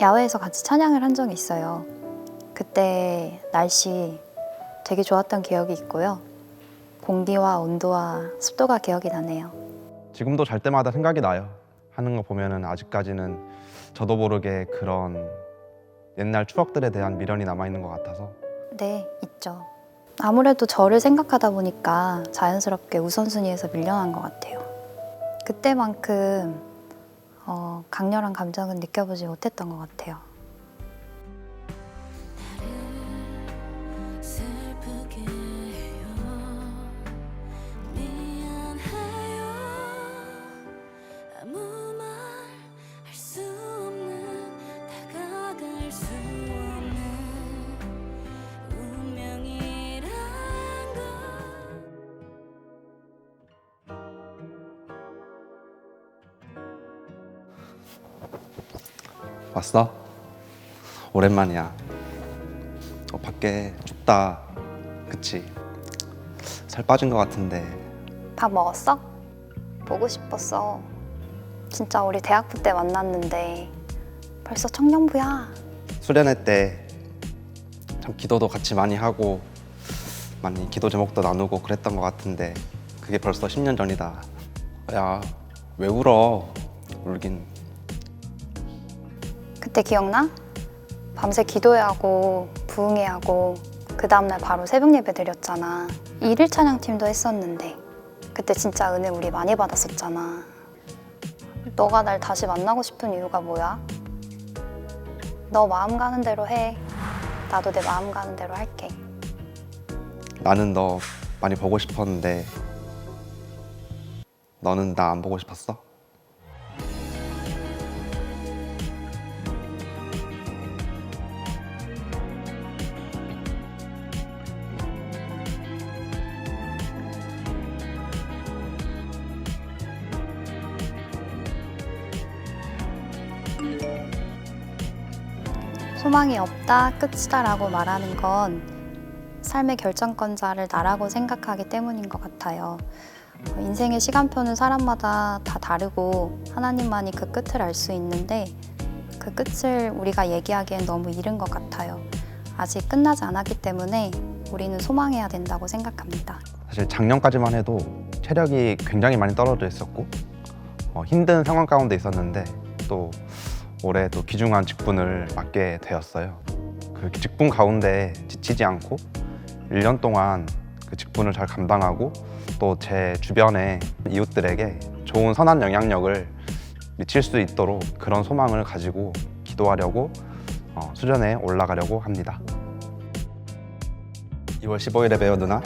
야외에서 같이 찬양을 한 적이 있어요. 그때 날씨 되게 좋았던 기억이 있고요. 공기와 온도와 습도가 기억이 나네요. 지금도 잘 때마다 생각이 나요. 하는 거 보면은 아직까지는 저도 모르게 그런 옛날 추억들에 대한 미련이 남아 있는 것 같아서 네, 있죠. 아무래도 저를 생각하다 보니까 자연스럽게 우선순위에서 밀려난 것 같아요. 그때만큼 어, 강렬한 감정은 느껴보지 못했던 것 같아요. 왔어? 오랜만이야. 어, 밖에 춥다. 그치? 살 빠진 것 같은데 밥 먹었어? 보고 싶었어. 진짜 우리 대학부 때 만났는데 벌써 청년부야. 수련회 때 참 기도도 같이 많이 하고 많이 기도 제목도 나누고 그랬던 것 같은데 그게 벌써 10년 전이다. 야, 왜 울어? 울긴 그때 기억나? 밤새 기도회하고 부흥회하고 그 다음날 바로 새벽 예배 드렸잖아. 일일 찬양팀도 했었는데 그때 진짜 은혜 우리 많이 받았었잖아. 너가 날 다시 만나고 싶은 이유가 뭐야? 너 마음 가는 대로 해. 나도 내 마음 가는 대로 할게. 나는 너 많이 보고 싶었는데 너는 나 안 보고 싶었어? 소망이 없다, 끝이다 라고 말하는 건 삶의 결정권자를 나라고 생각하기 때문인 것 같아요. 어, 인생의 시간표는 사람마다 다 다르고 하나님만이 그 끝을 알 수 있는데 그 끝을 우리가 얘기하기엔 너무 이른 것 같아요. 아직 끝나지 않았기 때문에 우리는 소망해야 된다고 생각합니다. 사실 작년까지만 해도 체력이 굉장히 많이 떨어져 있었고 어, 힘든 상황 가운데 있었는데 또 올해 또 귀중한 직분을 맡게 되었어요. 그 직분 가운데 지치지 않고 1년 동안 그 직분을 잘 감당하고 또 제 주변의 이웃들에게 좋은 선한 영향력을 미칠 수 있도록 그런 소망을 가지고 기도하려고 어, 수련에 올라가려고 합니다. 2월 15일에 배워 누나